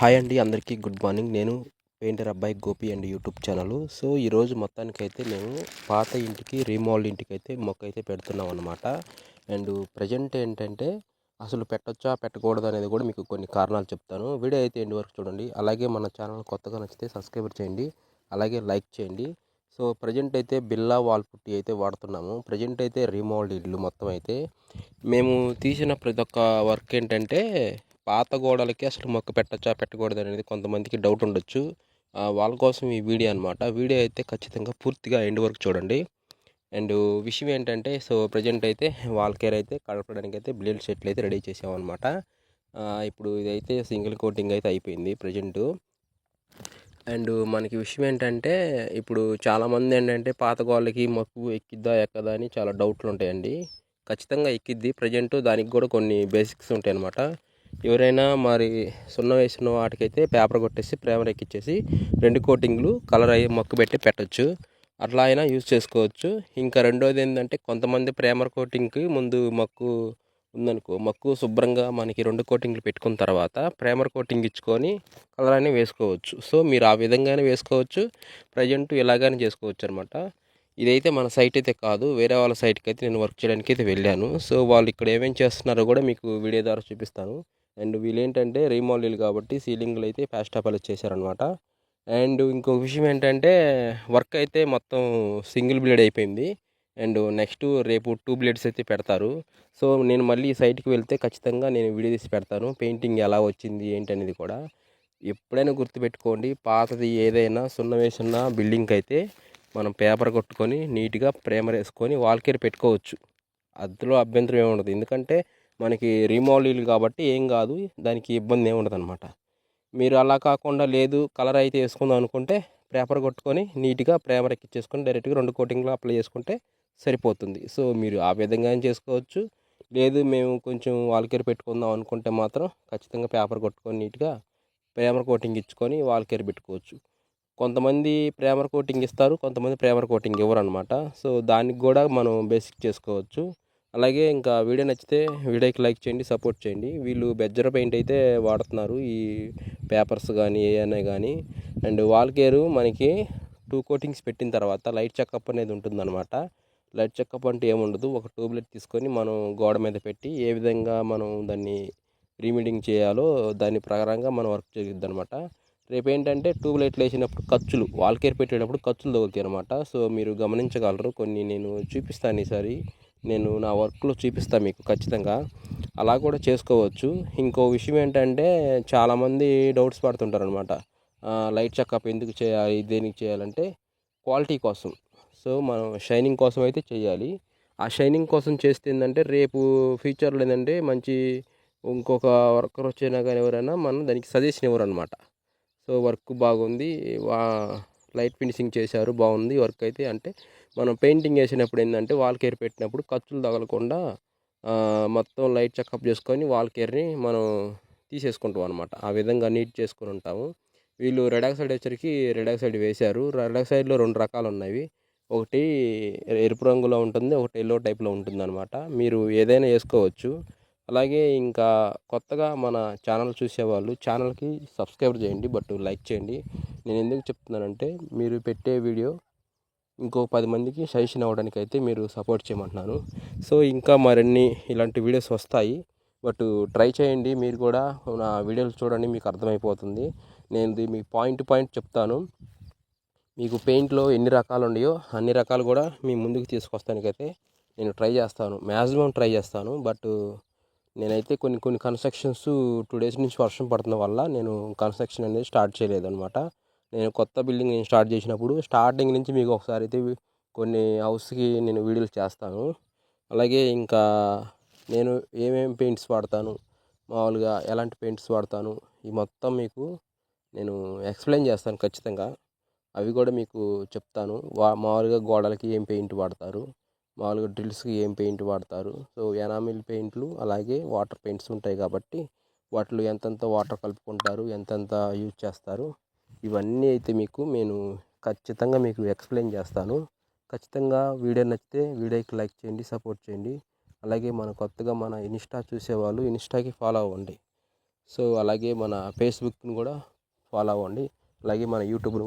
Hi అండి అందరికీ good morning. నేను పెయింటర్ అబ్బాయి Gopi and YouTube channel. So ఈరోజు మొత్తానికైతే మేము పాత ఇంటికి రీమోల్డ్ ఇంటికి అయితే మొక్క అయితే పెడుతున్నాం అనమాట అండ్ ప్రజెంట్ ఏంటంటే అసలు పెట్టొచ్చా పెట్టకూడదు అనేది కూడా మీకు కొన్ని కారణాలు చెప్తాను. వీడియో అయితే ఎండ్ వరకు చూడండి. అలాగే మన ఛానల్ కొత్తగా నచ్చితే సబ్స్క్రైబ్ చేయండి. అలాగే లైక్ చేయండి. సో ప్రజెంట్ అయితే బిల్లా వాల్ పుట్టి అయితే వాడుతున్నాము. ప్రజెంట్ అయితే రీమోల్డ్ ఇల్లు మొత్తం అయితే. మేము తీసిన ప్రతి ఒక్క వర్క్ ఏంటంటే పాత గోడలకి అసలు మొక్క పెట్టచ్చా పెట్టకూడదు అనేది కొంతమందికి డౌట్ ఉండొచ్చు. వాళ్ళ కోసం ఈ వీడియో అనమాట వీడియో అయితే ఖచ్చితంగా పూర్తిగా ఎండ్ వరకు చూడండి. అండ్ విషయం ఏంటంటే సో ప్రజెంట్ అయితే వాల్ కేర్ అయితే కడపడానికి అయితే బ్లేడ్ సెట్లు అయితే రెడీ చేసామన్నమాట. ఇప్పుడు ఇదైతే సింగిల్ కోటింగ్ అయితే అయిపోయింది ప్రజెంటు. అండ్ మనకి విషయం ఏంటంటే ఇప్పుడు చాలామంది ఏంటంటే పాత గోళ్ళకి మక్కు ఎక్కిద్దా ఎక్కదా అని చాలా డౌట్లు ఉంటాయండి. ఖచ్చితంగా ఎక్కిద్ది. ప్రజెంట్ దానికి కూడా కొన్ని బేసిక్స్ ఉంటాయి అన్నమాట ఎవరైనా మరి సున్న వేసిన వాటికైతే పేపర్ కొట్టేసి ప్రేమర్ ఎక్కిచ్చేసి రెండు కోటింగ్లు కలర్ అయ్యి మొక్కు పెట్టి పెట్టొచ్చు. అట్లా అయినా యూజ్ చేసుకోవచ్చు. ఇంకా రెండోది ఏంటంటే కొంతమంది ప్రేమర్ కోటింగ్కి ముందు మక్కు ఉందనుకో మక్కు శుభ్రంగా మనకి రెండు కోటింగ్లు పెట్టుకున్న తర్వాత ప్రేమర్ కోటింగ్ ఇచ్చుకొని కలర్ అని వేసుకోవచ్చు. సో మీరు ఆ విధంగానే వేసుకోవచ్చు. ప్రజెంట్ ఇలాగానే చేసుకోవచ్చు అనమాట ఇదైతే మన సైట్ అయితే కాదు. వేరే వాళ్ళ సైట్కి అయితే నేను వర్క్ చేయడానికి అయితే వెళ్ళాను. సో వాళ్ళు ఇక్కడ ఏమేమి చేస్తున్నారో కూడా మీకు వీడియో ద్వారా చూపిస్తాను. అండ్ వీళ్ళు ఏంటంటే రీమోడల్ కాబట్టి సీలింగ్లు అయితే ప్యాస్ట్ అపాలజ్ చేశారనమాట అండ్ ఇంకొక విషయం ఏంటంటే వర్క్ అయితే మొత్తం సింగిల్ బ్లేడ్ అయిపోయింది. అండ్ నెక్స్ట్ రేపు టూ బ్లేడ్స్ అయితే పెడతారు. సో నేను మళ్ళీ సైట్కి వెళ్తే ఖచ్చితంగా నేను వీడియో తీసి పెడతాను. పెయింటింగ్ ఎలా వచ్చింది ఏంటి అనేది కూడా. ఎప్పుడైనా గుర్తుపెట్టుకోండి పాతది ఏదైనా సున్న వేసిన బిల్డింగ్కి అయితే మనం పేపర్ కొట్టుకొని నీట్గా ప్రేమర్ వేసుకొని వాల్కేర్ పెట్టుకోవచ్చు. అందులో అభ్యంతరం ఏమి ఉండదు ఎందుకంటే మనకి రీమోడల్ కాబట్టి ఏం కాదు దానికి ఇబ్బంది ఏమి ఉండదు అనమాట మీరు అలా కాకుండా లేదు కలర్ అయితే వేసుకుందాం అనుకుంటే పేపర్ కొట్టుకొని నీట్గా ప్రేమర్ ఎక్కించేసుకొని డైరెక్ట్గా రెండు కోటింగ్లో అప్లై చేసుకుంటే సరిపోతుంది. సో మీరు ఆ విధంగా చేసుకోవచ్చు. లేదు మేము కొంచెం వాల్కేర్ పెట్టుకుందాం అనుకుంటే మాత్రం ఖచ్చితంగా పేపర్ కొట్టుకొని నీట్గా ప్రేమర్ కోటింగ్ ఇచ్చుకొని వాల్కేర్ పెట్టుకోవచ్చు. కొంతమంది ప్రేమర్ కోటింగ్ ఇస్తారు కొంతమంది ప్రేమర్ కోటింగ్ ఇవ్వరు అనమాట సో దానికి కూడా మనం బేసిక్ చేసుకోవచ్చు. అలాగే ఇంకా వీడియో నచ్చితే వీడియోకి లైక్ చేయండి సపోర్ట్ చేయండి. వీళ్ళు బెజ్జర పెయింట్ అయితే వాడుతున్నారు ఈ పేపర్స్ కానీ ఏమైనా కానీ అండ్ వాల్ కేరు మనకి టూ కోటింగ్స్ పెట్టిన తర్వాత లైట్ చెకప్ అనేది ఉంటుందన్నమాట. లైట్ చెకప్ అంటే ఏముండదు ఒక ట్యూబ్లెట్ తీసుకొని మనం గోడ మీద పెట్టి ఏ విధంగా మనం దాన్ని రీమీడింగ్ చేయాలో దాని ప్రకారంగా మనం వర్క్ జరిగిద్ది అనమాట రేపు ఏంటంటే ట్యూబ్ లైట్లు వేసినప్పుడు ఖర్చులు వాల్ కేర్ పెట్టేటప్పుడు ఖర్చులు తగ్గుతాయి అనమాట సో మీరు గమనించగలరు కొన్ని నేను చూపిస్తాను ఈసారి. నేను నా వర్క్లో చూపిస్తాను మీకు ఖచ్చితంగా. అలా కూడా చేసుకోవచ్చు. ఇంకో విషయం ఏంటంటే చాలామంది డౌట్స్ పడుతుంటారు అనమాట లైట్ చెకప్ ఎందుకు చేయాలి దేనికి చేయాలంటే క్వాలిటీ కోసం. సో మనం షైనింగ్ కోసం అయితే చేయాలి. ఆ షైనింగ్ కోసం చేస్తే ఏంటంటే రేపు ఫ్యూచర్లో ఏంటంటే మంచి ఇంకొక వర్కర్ వచ్చినా కానీ ఎవరైనా మనం దానికి సజెషన్ ఇవ్వరు అనమాట సో వర్క్ బాగుంది. వా లైట్ ఫినిషింగ్ చేశారు బాగుంది వర్క్ అయితే. అంటే మనం పెయింటింగ్ వేసినప్పుడు ఏంటంటే వాల్ కేర్ పెట్టినప్పుడు ఖర్చులు తగలకుండా మొత్తం లైట్ చెకప్ చేసుకొని వాల్ కేర్ని మనం తీసేసుకుంటాం అనమాట ఆ విధంగా నీట్ చేసుకొని ఉంటాము. వీళ్ళు రెడ్ ఆక్సైడ్ వచ్చరికి రెడ్ ఆక్సైడ్ వేశారు. రెడ్ ఆక్సైడ్లో రెండు రకాలు ఉన్నాయి. ఒకటి ఎరుపు రంగులో ఉంటుంది ఒకటి ఎల్లో టైప్లో ఉంటుంది అనమాట మీరు ఏదైనా వేసుకోవచ్చు. అలాగే ఇంకా కొత్తగా మన ఛానల్ చూసేవాళ్ళు ఛానల్కి సబ్స్క్రైబ్ చేయండి బట్ లైక్ చేయండి. నేను ఎందుకు చెప్తున్నానంటే మీరు పెట్టే వీడియో ఇంకో పది మందికి సజెషన్ అవ్వడానికి అయితే మీరు సపోర్ట్ చేయమంటున్నాను. సో ఇంకా మరిన్ని ఇలాంటి వీడియోస్ వస్తాయి. బట్ ట్రై చేయండి మీరు కూడా నా వీడియోలు చూడండి మీకు అర్థమైపోతుంది. నేను ఇది మీకు పాయింట్ పాయింట్ చెప్తాను. మీకు పెయింట్లో ఎన్ని రకాలు ఉన్నాయో అన్ని రకాలు కూడా మీ ముందుకు తీసుకొస్తానికైతే నేను ట్రై చేస్తాను. మ్యాక్సిమం ట్రై చేస్తాను. బట్ నేనైతే కొన్ని కొన్ని కన్స్ట్రక్షన్స్ టూ డేస్ నుంచి వర్షం పడుతున్న వల్ల నేను కన్స్ట్రక్షన్ అనేది స్టార్ట్ చేయలేదు అనమాట నేను కొత్త బిల్డింగ్ నేను స్టార్ట్ చేసినప్పుడు స్టార్టింగ్ నుంచి మీకు ఒకసారి అయితే కొన్ని హౌస్కి నేను వీడియోలు చేస్తాను. అలాగే ఇంకా నేను ఏమేమి పెయింట్స్ వాడతాను మామూలుగా ఎలాంటి పెయింట్స్ వాడతాను ఈ మొత్తం మీకు నేను ఎక్స్ప్లెయిన్ చేస్తాను ఖచ్చితంగా. అవి కూడా మీకు చెప్తాను. వా మామూలుగా గోడలకి ఏం పెయింట్ వాడతారు మామూలుగా డ్రిల్స్కి ఏం పెయింట్ వాడతారు. సో ఎనామిల్ పెయింట్లు అలాగే వాటర్ పెయింట్స్ ఉంటాయి కాబట్టి వాటిలో ఎంతెంత వాటర్ కలుపుకుంటారు ఎంతెంత యూజ్ చేస్తారు ఇవన్నీ అయితే మీకు నేను ఖచ్చితంగా మీకు ఎక్స్ప్లెయిన్ చేస్తాను. ఖచ్చితంగా వీడియో నచ్చితే వీడియోకి లైక్ చేయండి సపోర్ట్ చేయండి. అలాగే మన కొత్తగా మన ఇన్స్టా చూసేవాళ్ళు ఇన్స్టాకి ఫాలో అవ్వండి. సో అలాగే మన ఫేస్బుక్ని కూడా ఫాలో అవ్వండి. అలాగే మన యూట్యూబ్ను